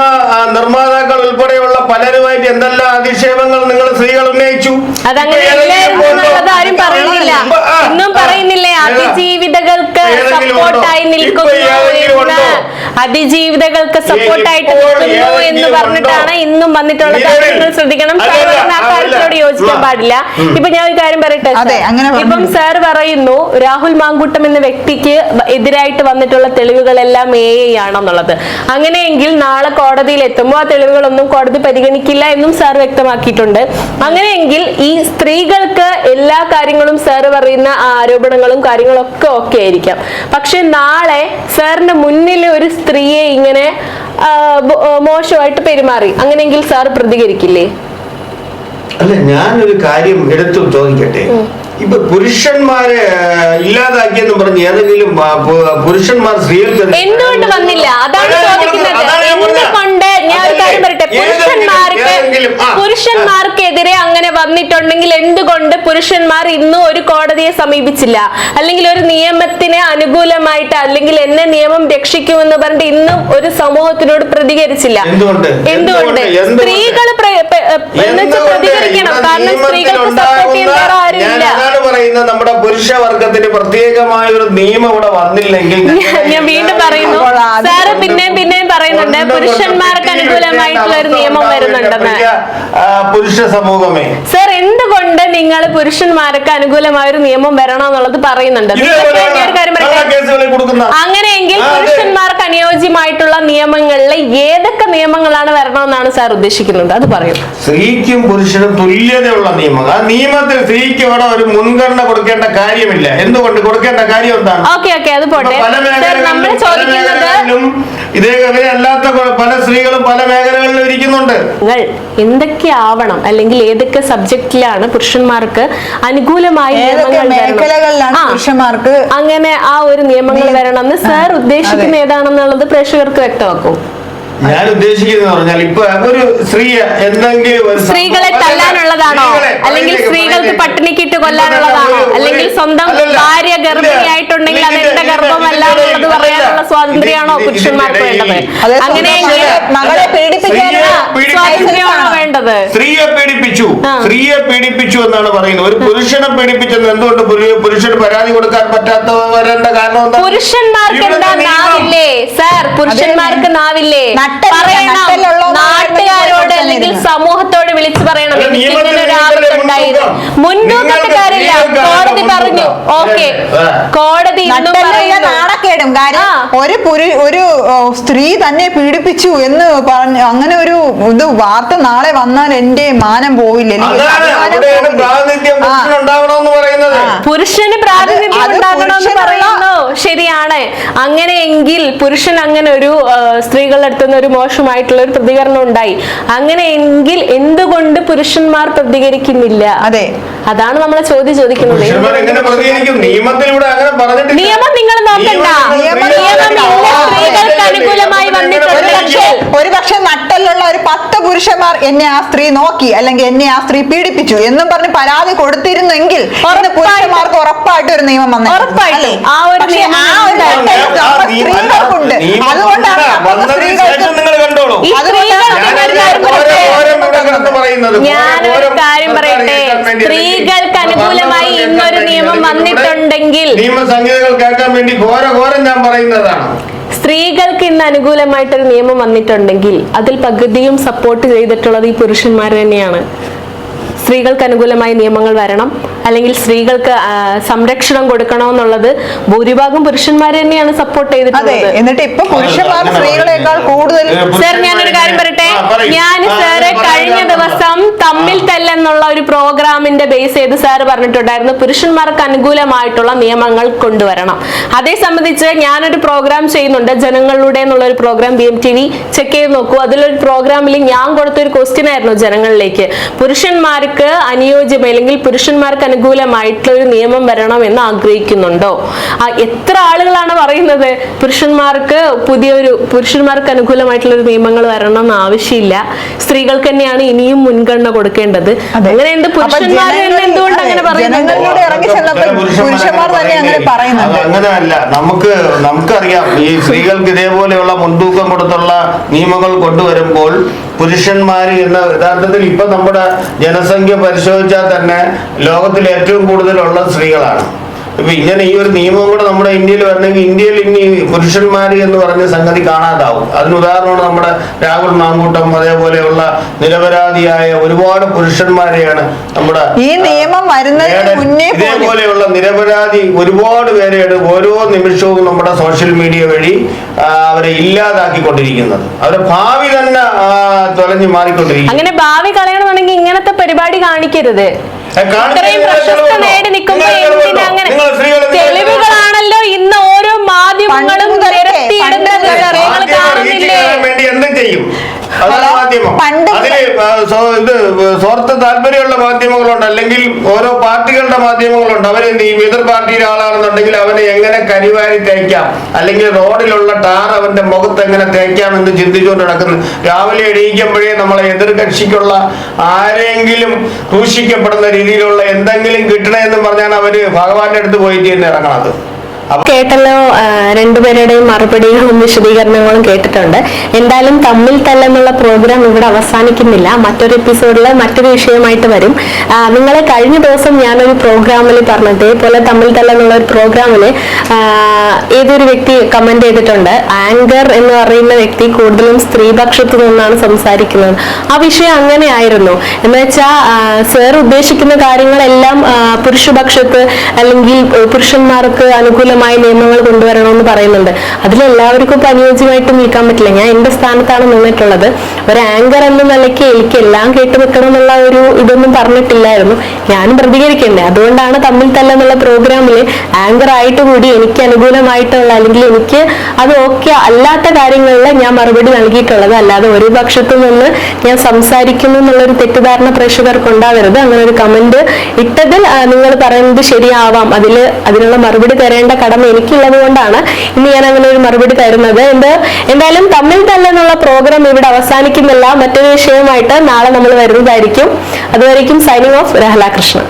നിർമ്മാതാക്കൾ ഉൾപ്പെടെയുള്ള പലരുമായിട്ട് എന്തെല്ലാം അധിക്ഷേപങ്ങൾ നിങ്ങൾ സ്ത്രീകൾ ഉന്നയിച്ചു? അതങ്ങനെ പറയുന്നില്ല. ഇന്നും പറയുന്നില്ലേ? ഏതാ? സപ്പോർട്ടായി ഉണ്ടോ? നിൽക്കുന്നു? അതിജീവിതകൾക്ക് സപ്പോർട്ടായിട്ട് നിൽക്കുന്നു എന്ന് പറഞ്ഞിട്ടാണ് ഇന്നും വന്നിട്ടുള്ള കാര്യങ്ങൾ ശ്രദ്ധിക്കണം. സാർ ആ കാര്യത്തിനോട് യോജിക്കാൻ പാടില്ല. ഇപ്പൊ ഞാൻ ഒരു കാര്യം പറയട്ടെ ഇപ്പം സാർ പറയുന്നു രാഹുൽ മാങ്കൂട്ടം എന്ന വ്യക്തിക്ക് എതിരായിട്ട് വന്നിട്ടുള്ള തെളിവുകളെല്ലാം എ ഐ ആണെന്നുള്ളത്. അങ്ങനെയെങ്കിൽ നാളെ കോടതിയിൽ എത്തുമ്പോൾ ആ തെളിവുകളൊന്നും കോടതി പരിഗണിക്കില്ല എന്നും സാർ വ്യക്തമാക്കിയിട്ടുണ്ട്. അങ്ങനെയെങ്കിൽ ഈ സ്ത്രീകൾക്ക് എല്ലാ കാര്യങ്ങളും സാർ പറയുന്ന ആരോപണങ്ങളും കാര്യങ്ങളൊക്കെ ഓക്കെ ആയിരിക്കാം. പക്ഷെ നാളെ സാറിന്റെ മുന്നിൽ ഒരു സ്ത്രീയെ ഇങ്ങനെ മോശമായിട്ട് പെരുമാറി. അങ്ങനെയെങ്കിൽ സാർ പ്രതികരിക്കില്ലേ? അല്ല ഞാനൊരു കാര്യം എടുത്തു ചോദിക്കട്ടെ? ഇപ്പൊ പുരുഷന്മാരെ ഇല്ലാതാക്കിയെന്ന് പറഞ്ഞ് ഏതെങ്കിലും പുരുഷന്മാർ സ്ത്രീകൾക്ക് എന്തുകൊണ്ട് വന്നില്ല? അതാണ് ചോദിക്കുന്നത്. എന്തുകൊണ്ട് ഞാൻ ഒരു കാര്യം പറയട്ടെ ഏതെങ്കിലും- പുരുഷന്മാർക്ക് ഏതെങ്കിലും, ആ, പുരുഷന്മാർക്കെതിരെ അങ്ങനെ വന്നിട്ടുണ്ടെങ്കിൽ എന്തുകൊണ്ട് പുരുഷന്മാർ ഇന്നും ഒരു കോടതിയെ സമീപിച്ചില്ല? അല്ലെങ്കിൽ ഒരു നിയമത്തിന് അനുകൂലമായിട്ട് അല്ലെങ്കിൽ എന്നെ നിയമം രക്ഷിക്കുമെന്ന് പറഞ്ഞിട്ട് ഇന്നും ഒരു സമൂഹത്തിനോട് പ്രതികരിച്ചില്ല? എന്തുകൊണ്ട്? സ്ത്രീകൾ പ്രതികരിക്കണം. കാരണം സ്ത്രീകൾക്ക് സപ്പോർട്ട് ചെയ്യാൻ വേറെ ആരും ഞാൻ നമ്മുടെ പുരുഷ വർഗത്തിന് നമ്മുടെ പുരുഷവർഗത്തിന് പ്രത്യേകമായ ഒരു നിയമം ഇവിടെ വന്നില്ലെങ്കിൽ ഞാൻ- വീണ്ടും പറയുന്നു. സാറ് പിന്നെയും പിന്നെയും പറയുന്നുണ്ട്. പുരുഷന്മാർക്ക് അനുകൂലമായിട്ടുള്ള ഒരു നിയമം വരുന്നുണ്ടെന്ന്. പുരുഷ സമൂഹമേ. സർ എന്തുകൊണ്ട് നിങ്ങൾ പുരുഷന്മാർക്ക് അനുകൂലമായ ഒരു നിയമം വരണം എന്നുള്ളത് പറയുന്നുണ്ട് അങ്ങനെയെങ്കിൽ. പുരുഷന്മാർക്ക് അനുയോജ്യമായിട്ടുള്ള നിയമങ്ങളിൽ ഏതൊക്കെ നിയമങ്ങളാണ് വരണമെന്നാണ് സാർ ഉദ്ദേശിക്കുന്നത്? അത് പറയും. സ്ത്രീക്കും പുരുഷനും തുല്യതയുള്ള നിയമം. ആ നിയമത്തിൽ സ്ത്രീക്ക് ഇവിടെ ഒരു മുൻഗണന കൊടുക്കേണ്ട കാര്യമില്ല. എന്തുകൊണ്ട്? കൊടുക്കേണ്ട കാര്യം എന്താണ്? ഓക്കെ ഓക്കെ അത് പല മേഖലകളിലും ഇതേ അല്ലാത്ത പല സ്ത്രീകളും പല മേഖലകളിലും ഇരിക്കുന്നുണ്ട്. നിങ്ങൾ എന്തൊക്കെ ആവണം? അല്ലെങ്കിൽ ഏതൊക്കെ സബ്ജക്റ്റിലാണ് പുരുഷന്മാർക്ക് അനുകൂലമായി അങ്ങനെ ആ ഒരു നിയമങ്ങൾ വരണം എന്ന് സാർ ഉദ്ദേശിക്കുന്ന ഏതാണെന്നുള്ളത് പ്രേക്ഷകർക്ക് വ്യക്തമാക്കും. ഞാൻ ഉദ്ദേശിക്കുന്നത് പറഞ്ഞാൽ ഇപ്പൊ ഒരു സ്ത്രീ എന്തെങ്കിലും സ്ത്രീകളെ തല്ലാനുള്ളതാണോ? അല്ലെങ്കിൽ സ്ത്രീകൾക്ക് പട്ടിണി പട്ടിണിക്കിട്ട് കൊല്ലാനുള്ളതാണോ? അല്ലെങ്കിൽ സ്വന്തം ഭാര്യ. ഗർഭിണിയായിട്ടുണ്ടെങ്കിൽ അത് എന്റെ ഗർഭമല്ല എന്നുള്ളത് പറയാനുള്ള സ്വാതന്ത്ര്യമാണോ പുരുഷന്മാർ പുരുഷന്മാർക്ക് വേണ്ടത്? അങ്ങനെയെങ്കിൽ സ്വാതന്ത്ര്യമാണോ വേണ്ടത്? സ്ത്രീയെ പീഡിപ്പിച്ചു സ്ത്രീയെ പീഡിപ്പിച്ചു എന്നാണ് പറയുന്നത്. ഒരു പുരുഷനെ പീഡിപ്പിച്ചെന്ന് എന്തുകൊണ്ട് പുരു- പുരുഷന് പരാതി കൊടുക്കാൻ പറ്റാത്ത വരേണ്ട കാരണം പുരുഷന്മാർക്ക് എന്താ നാവില്ലേ? സാർ പുരുഷന്മാർക്ക് നാവില്ലേ? നാട്ടുകാരോട് അല്ലെങ്കിൽ സമൂഹത്തോട് വിളിച്ചു പറയണം. ഇങ്ങനെ ഒരു നിങ്ങളുടെ ആവശ്യമുണ്ടായിരുന്നു മുൻതൂക്കം. മുൻതൂക്കത്തെ നിങ്ങൾക്ക് കാര്യമില്ല നിങ്ങൾക്ക് കോടതി പറഞ്ഞു. ഓക്കെ. കോടതി നാണക്കേടും. കാര്യം ഒരു പുരു ഒരു സ്ത്രീ തന്നെ പീഡിപ്പിച്ചു എന്ന് പറഞ്ഞു അങ്ങനെ ഒരു ഇത് വാർത്ത നാളെ വന്നാൽ എന്റെ മാനം പോവില്ല. എനിക്ക് പറയുന്നത്. പുരുഷന് പ്രാതിനിധ്യം അത് ഉണ്ടാകണമെന്ന് പറയുന്നു. ശരിയാണ്. അങ്ങനെയെങ്കിൽ പുരുഷൻ അങ്ങനെ ഒരു സ്ത്രീകളുടെ അടുത്തുനിന്ന് ഒരു മോശമായിട്ടുള്ള ഒരു പ്രതികരണം ഉണ്ടായി. അങ്ങനെയെങ്കിൽ എന്തുകൊണ്ട് പുരുഷന്മാർ പ്രതികരിക്കുന്നില്ല? അതെ. അതാണ് നമ്മളെ ചോദ്യം ചോദിക്കുന്നത്. നിയമം നിങ്ങൾ നോക്കണ്ട. നിയമം- സ്ത്രീകൾക്ക് അനുകൂലമായി വന്നിട്ടുണ്ട്. പക്ഷേ പുരുഷന്മാർ എന്നെ ആ സ്ത്രീ നോക്കി അല്ലെങ്കിൽ എന്നെ ആ സ്ത്രീ പീഡിപ്പിച്ചു എന്നും പറഞ്ഞ് പരാതി കൊടുത്തിരുന്നെങ്കിൽ. പുരുഷന്മാർക്ക് ഉറപ്പായിട്ട് ഒരു നിയമം വന്നു സ്ത്രീകൾക്കുണ്ട്. അതുകൊണ്ടാണ്. സ്ത്രീകൾക്ക് നിങ്ങൾ കണ്ടോളൂ ഈ ഞാനൊരു ഒരു കാര്യം പറയട്ടെ. സ്ത്രീകൾക്ക് അനുകൂലമായി ഇന്നൊരു നിയമം വന്നിട്ടുണ്ടെങ്കിൽ നിയമസംഹിതകൾ കേൾക്കാൻ വേണ്ടി ഘോര ഘോരം ഞാൻ പറയുന്നതാണ്. സ്ത്രീകൾക്ക് ഇന്ന് അനുകൂലമായിട്ടൊരു നിയമം വന്നിട്ടുണ്ടെങ്കിൽ അതിൽ പകുതിയും സപ്പോർട്ട് ചെയ്തിട്ടുള്ളത് ഈ പുരുഷന്മാർ തന്നെയാണ്. സ്ത്രീകൾക്ക് അനുകൂലമായ നിയമങ്ങൾ വരണം. അല്ലെങ്കിൽ സ്ത്രീകൾക്ക് സംരക്ഷണം കൊടുക്കണമെന്നുള്ളത് ഭൂരിഭാഗം പുരുഷന്മാർ തന്നെയാണ് സപ്പോർട്ട് ചെയ്തിട്ടുള്ളത്. എന്നിട്ട് ഇപ്പൊ പുരുഷന്മാർ സ്ത്രീകളെക്കാൾ കൂടുതൽ സാർ ഞാനൊരു കാര്യം പറയട്ടെ? ഞാൻ സാറെ സാറ് കഴിഞ്ഞ ദിവസം തമ്മിൽ തല്ലെന്നുള്ള ഒരു പ്രോഗ്രാമിന്റെ ബേസ് ചെയ്ത് സാറ് പറഞ്ഞിട്ടുണ്ടായിരുന്നു. പുരുഷന്മാർക്ക് അനുകൂലമായിട്ടുള്ള നിയമങ്ങൾ കൊണ്ടുവരണം. അതേ സംബന്ധിച്ച് ഞാനൊരു പ്രോഗ്രാം ചെയ്യുന്നുണ്ട്. ജനങ്ങളുടെ എന്നുള്ള ഒരു programme B M T V check ചെയ്ത് നോക്കൂ. അതിലൊരു പ്രോഗ്രാമിൽ ഞാൻ കൊടുത്തൊരു ക്വസ്റ്റ്യൻ ആയിരുന്നു ജനങ്ങളിലേക്ക്. പുരുഷന്മാർക്ക് അനുയോജ്യം അല്ലെങ്കിൽ പുരുഷന്മാർക്ക് അനുകൂലമായിട്ടുള്ള ഒരു നിയമം വരണം എന്ന് ആഗ്രഹിക്കുന്നുണ്ടോ? ആ, എത്ര ആളുകളാണ് പറയുന്നത്? പുരുഷന്മാർക്ക് പുതിയൊരു പുരുഷന്മാർക്ക് അനുകൂലമായിട്ടുള്ള ഒരു നിയമങ്ങൾ വരണം എന്ന് ആവശ്യമില്ല. സ്ത്രീകൾക്ക് തന്നെയാണ് ഇനിയും മുൻഗണന കൊടുക്കേണ്ടത്. അങ്ങനെ എന്ത് പുരുഷന്മാർ തന്നെ എന്തുകൊണ്ട് അങ്ങനെ പറയുന്നത്? പുരുഷന്മാർ തന്നെ അങ്ങനെ. അങ്ങനെയല്ല. നമുക്ക് നമുക്കറിയാം. ഈ സ്ത്രീകൾക്ക് ഇതേപോലെയുള്ള മുൻതൂക്കം കൊടുത്തുള്ള നിയമങ്ങൾ കൊണ്ടുവരുമ്പോൾ പുരുഷന്മാർ എന്ന യഥാർത്ഥത്തിൽ ഇപ്പൊ നമ്മുടെ ജനസംഖ്യ പരിശോധിച്ചാൽ തന്നെ ലോകത്തിൽ ഏറ്റവും കൂടുതലുള്ള സ്ത്രീകളാണ്. ഇപ്പൊ ഇങ്ങനെ ഈ ഒരു നിയമം കൂടെ നമ്മുടെ ഇന്ത്യയിൽ വരണമെങ്കിൽ ഇന്ത്യയിൽ ഇനി പുരുഷന്മാര് എന്ന് പറഞ്ഞ സംഗതി കാണാതാവും. അതിന് ഉദാഹരണമാണ് നമ്മുടെ രാഹുൽ മാങ്കൂട്ടം അതേപോലെയുള്ള നിരപരാധിയായ ഒരുപാട് പുരുഷന്മാരെയാണ് നമ്മുടെ ഈ നിയമം വരുന്നതിന് ഇതേപോലെയുള്ള നിരപരാധി ഒരുപാട് പേരെയാണ് ഓരോ നിമിഷവും നമ്മുടെ സോഷ്യൽ മീഡിയ വഴി അവരെ ഇല്ലാതാക്കിക്കൊണ്ടിരിക്കുന്നത്. അവരെ ഭാവി തന്നെ തൊലഞ്ഞു മാറിക്കൊണ്ടിരിക്കും അങ്ങനെ ഭാവി കളയണമെന്നുണ്ടെങ്കിൽ ഇങ്ങനത്തെ പരിപാടി കാണിക്കരുത്. ഇത്രയും പ്രശസ്ത? നേടി നിൽക്കുമ്പോ നിങ്ങൾ എന്തിനാ? അങ്ങനെ ഇത് സ്വാർത്ഥ താല്പര്യമുള്ള മാധ്യമങ്ങളുണ്ട്. അല്ലെങ്കിൽ ഓരോ പാർട്ടികളുടെ മാധ്യമങ്ങളുണ്ട്. അവരെന്ത് ചെയ്യും എതിർ പാർട്ടിയുടെ ആളാണെന്നുണ്ടെങ്കിൽ അവനെ എങ്ങനെ കരിവാരി തേക്കാം? അല്ലെങ്കിൽ റോഡിലുള്ള ടാർ അവന്റെ മുഖത്ത് എങ്ങനെ തേക്കാം എന്ന് ചിന്തിച്ചുകൊണ്ട് നടക്കുന്നു രാവിലെ എണീക്കുമ്പോഴേ നമ്മളെ എതിർ കക്ഷിക്കുള്ള ആരെങ്കിലും ക്രൂശിക്കപ്പെടുന്ന രീതിയിലുള്ള എന്തെങ്കിലും കിട്ടണേ എന്ന് പറഞ്ഞാണ് അവർ ഭഗവാന്റെ അടുത്ത് പോയിട്ട് തന്നെ ഇറങ്ങണത്. കേട്ടല്ലോ രണ്ടുപേരുടെയും മറുപടികളും വിശദീകരണങ്ങളും കേട്ടിട്ടുണ്ട്. എന്തായാലും തമ്മിൽ തല്ലെന്നുള്ള പ്രോഗ്രാം ഇവിടെ അവസാനിക്കുന്നില്ല. മറ്റൊരു എപ്പിസോഡിൽ മറ്റൊരു വിഷയമായിട്ട് വരും. നിങ്ങളെ കഴിഞ്ഞ ദിവസം ഞാനൊരു പ്രോഗ്രാമിൽ പറഞ്ഞു ഇതേപോലെ തമ്മിൽ തല്ലെന്നുള്ള ഒരു പ്രോഗ്രാമിൽ ഏതൊരു വ്യക്തി കമന്റ് ചെയ്തിട്ടുണ്ട്. ആങ്കർ എന്ന് പറയുന്ന വ്യക്തി കൂടുതലും സ്ത്രീപക്ഷത്തു നിന്നാണ് സംസാരിക്കുന്നത്. ആ വിഷയം അങ്ങനെയായിരുന്നു. എന്ന് വെച്ചാൽ സർ ഉദ്ദേശിക്കുന്ന കാര്യങ്ങളെല്ലാം പുരുഷപക്ഷത്ത് അല്ലെങ്കിൽ പുരുഷന്മാർക്ക് പുരുഷന്മാർക്ക് അനുകൂലമായ നിയമങ്ങൾ കൊണ്ടുവരണമെന്ന് പറയുന്നുണ്ട്. അതിലെല്ലാവർക്കും ഇപ്പൊ അനുയോജ്യമായിട്ട് നിൽക്കാൻ പറ്റില്ല. ഞാൻ എന്റെ സ്ഥാനത്താണ് നിന്നിട്ടുള്ളത്. ഒരു ആങ്കർ എന്ന നിലയ്ക്ക് എനിക്ക് എല്ലാം കേട്ടു വെക്കണം എന്നുള്ള ഒരു ഇതൊന്നും പറഞ്ഞിട്ടില്ലായിരുന്നു. ഞാനും പ്രതികരിക്കണ്ടേ. അതുകൊണ്ടാണ് തമ്മിൽ തല്ല എന്നുള്ള പ്രോഗ്രാമിൽ ആങ്കർ ആയിട്ട് കൂടി എനിക്ക് അനുകൂലമായിട്ടുള്ള അല്ലെങ്കിൽ എനിക്ക് അത് ഓക്കെ അല്ലാത്ത കാര്യങ്ങളിൽ ഞാൻ മറുപടി നൽകിയിട്ടുള്ളത്. അല്ലാതെ ഒരു പക്ഷത്തു നിന്ന് ഞാൻ സംസാരിക്കുന്നു എന്നുള്ളൊരു തെറ്റിദ്ധാരണ പ്രേക്ഷകർക്ക് ഉണ്ടാവരുത് അങ്ങനെ ഒരു കമന്റ് ഇട്ടതിൽ നിങ്ങൾ പറയുന്നത് ശരിയാവാം. അതിൽ അതിനുള്ള മറുപടി തരേണ്ട കടമ എനിക്കുള്ളത് കൊണ്ടാണ് ഇന്ന് ഞാൻ അങ്ങനെ ഒരു മറുപടി തരുന്നത്. എന്ത്? എന്തായാലും തമ്മിൽ തല്ലെന്നുള്ള പ്രോഗ്രാം ഇവിടെ അവസാനിക്കുന്നില്ല. മറ്റൊരു വിഷയമായിട്ട് നാളെ നമ്മൾ വരുന്നതായിരിക്കും. അതുവരേക്കും സൈനിങ് ഓഫ് രഹല കൃഷ്ണൻ.